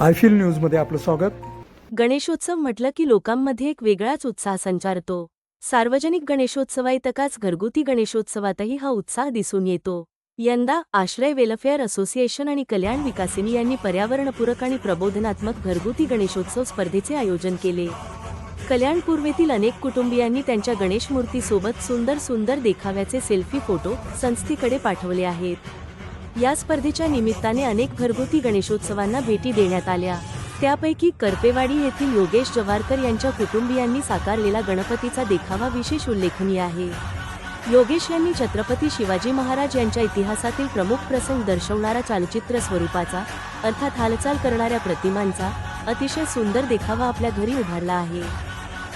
Eiffel न्यूजमध्ये आपलं स्वागत. गणेशोत्सव म्हटलं की लोकांमध्ये एक वेगळाच उत्साह संचारतो. सार्वजनिक गणेशोत्सवाइतकाच घरगुती गणेशोत्सवातही हा उत्साह दिसून येतो. यंदा आश्रय वेलफेअर असोसिएशन आणि कल्याण विकासिनी यांनी पर्यावरणपूरक आणि प्रबोधनात्मक घरगुती गणेशोत्सव स्पर्धेचे आयोजन केले. कल्याण पूर्वेतील अनेक कुटुंबियांनी त्यांच्या गणेश मूर्तीसोबत सुंदर सुंदर देखाव्याचे सेल्फी फोटो संस्थेकडे पाठवले आहेत. या स्पर्धेच्या निमित्ताने अनेक घरगुती गणेशोत्सवांना भेटी देण्यात आल्या. त्यापैकी करपेवाडी येथील योगेश जवारकर यांच्या कुटुंबियांनी साकारलेला गणपतीचा देखावा विशेष उल्लेखनीय आहे. योगेश यांनी छत्रपती शिवाजी महाराज यांच्या इतिहासातील प्रमुख प्रसंग दर्शवणारा चालचित्र स्वरूपाचा अर्थात हालचाल करणाऱ्या प्रतिमांचा अतिशय सुंदर देखावा आपल्या घरी उभारला आहे.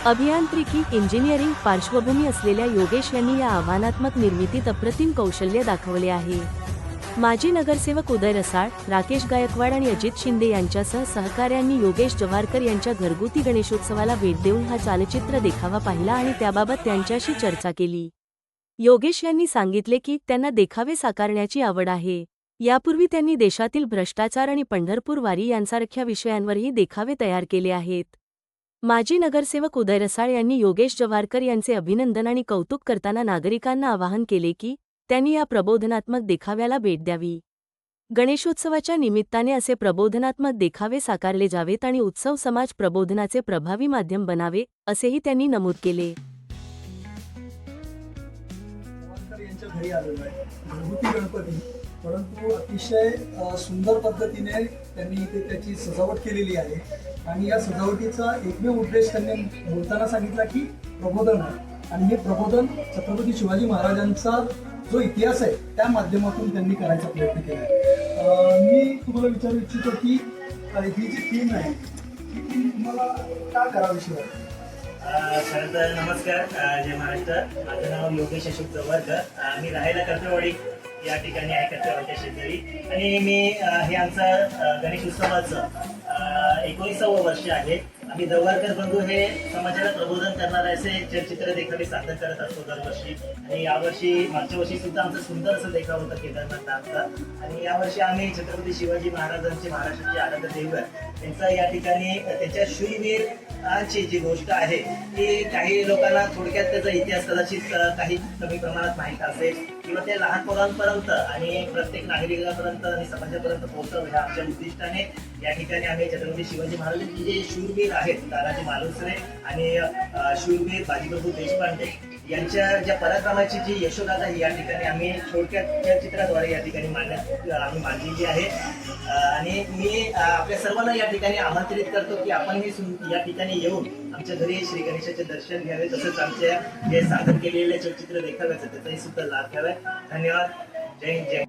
अभियांत्रिकी इंजिनिअरिंग पार्श्वभूमी असलेल्या योगेश यांनी या आव्हानात्मक निर्मितीत अप्रतिम कौशल्य दाखवले आहे. माजी नगरसेवक उदय रसाळ राकेश गायकवाड आणि अजित शिंदे यांच्यासह सहकाऱ्यांनी योगेश जवारकर यांच्या घरगुती गणेशोत्सवाला भेट देऊन हा चालचित्र देखावा पाहिला आणि त्याबाबत त्यांच्याशी चर्चा केली. योगेश यांनी सांगितले की त्यांना देखावे साकारण्याची आवड आहे. यापूर्वी त्यांनी देशातील भ्रष्टाचार आणि पंढरपूर वारी यांसारख्या विषयांवरही देखावे तयार केले आहेत. माजी नगरसेवक उदय रसाळ यांनी योगेश जवारकर यांचे अभिनंदन आणि कौतुक करताना नागरिकांना आवाहन केले की त्यांनी या प्रबोधनात्मक देखाव्याला भेट द्यावी. गणेशोत्सवाच्या निमित्ताने असे प्रबोधनात्मक देखावे साकारले जावेत आणि उत्सव समाज प्रबोधनाचे प्रभावी माध्यम बनावे असेही त्यांनी नमूद केले. घरी आलेलो आहे. घरगुती गणपती परंतु अतिशय सुंदर पद्धतीने त्यांनी इथे त्याची सजावट केलेली आहे. आणि या सजावटीचा एकमेव उद्देश त्यांनी बोलताना सांगितला की प्रबोधन आहे. आणि हे प्रबोधन छत्रपती शिवाजी महाराजांचा जो इतिहास आहे त्या माध्यमातून त्यांनी करायचा प्रयत्न केला आहे. मी तुम्हाला विचारू इच्छितो की ही जी थीम आहे ही थीम तुम्हाला का करावीशी वाटते खरं तर नमस्कार जय महाराष्ट्र. माझं नाव योगेश अशोक जवळकर मी राहायला कर्तवाडी या ठिकाणी आहे कर्तवाडीच्या शेजारी. आणि मी हे आमचं गणेश उत्सवाचं एकोणीसावं वर्ष आहे. आम्ही जवळकर बंधू हे समाजाला प्रबोधन करणार असे चलचित्र देखावे सादर करत असतो दरवर्षी. आणि यावर्षी मागच्या वर्षी सुद्धा आमचं सुंदर असं देखाव होतं केदारनाथ नाथचा आणि यावर्षी आम्ही छत्रपती शिवाजी महाराजांचे महाराष्ट्राचे आनंद दैवत त्यांचा या ठिकाणी त्याच्या शूरवीर आजची जी गोष्ट आहे ती काही लोकांना थोडक्यात त्याचा इतिहास कदाचित काही कमी प्रमाणात माहीत असेल. किंवा ते लहान मुलांपर्यंत आणि प्रत्येक नागरिकापर्यंत आणि समाजापर्यंत पोहोचावं ह्या आमच्या उद्दिष्टाने. या ठिकाणी आम्ही छत्रपती शिवाजी महाराजांची जे शूरवीर आहेत तानाजी मालुसरे आणि अ, शूरवीर बाजीप्रभू देशपांडे यांच्या ज्या पराक्रमाची जी यशोगाथा ही या ठिकाणी आम्ही छोट्या या चित्राद्वारे या ठिकाणी मांडण्यात आम्ही मांडलेली आहे. आणि मी आपल्या सर्वांना या ठिकाणी आमंत्रित करतो की आपणही या ठिकाणी येऊन आमच्या घरी श्री गणेशाचे दर्शन घ्यावे तसंच आमच्या जे सादर केलेले चलचित्र देखाव्याचं त्याचाही सुद्धा लाभ घ्यावा. धन्यवाद. जय जय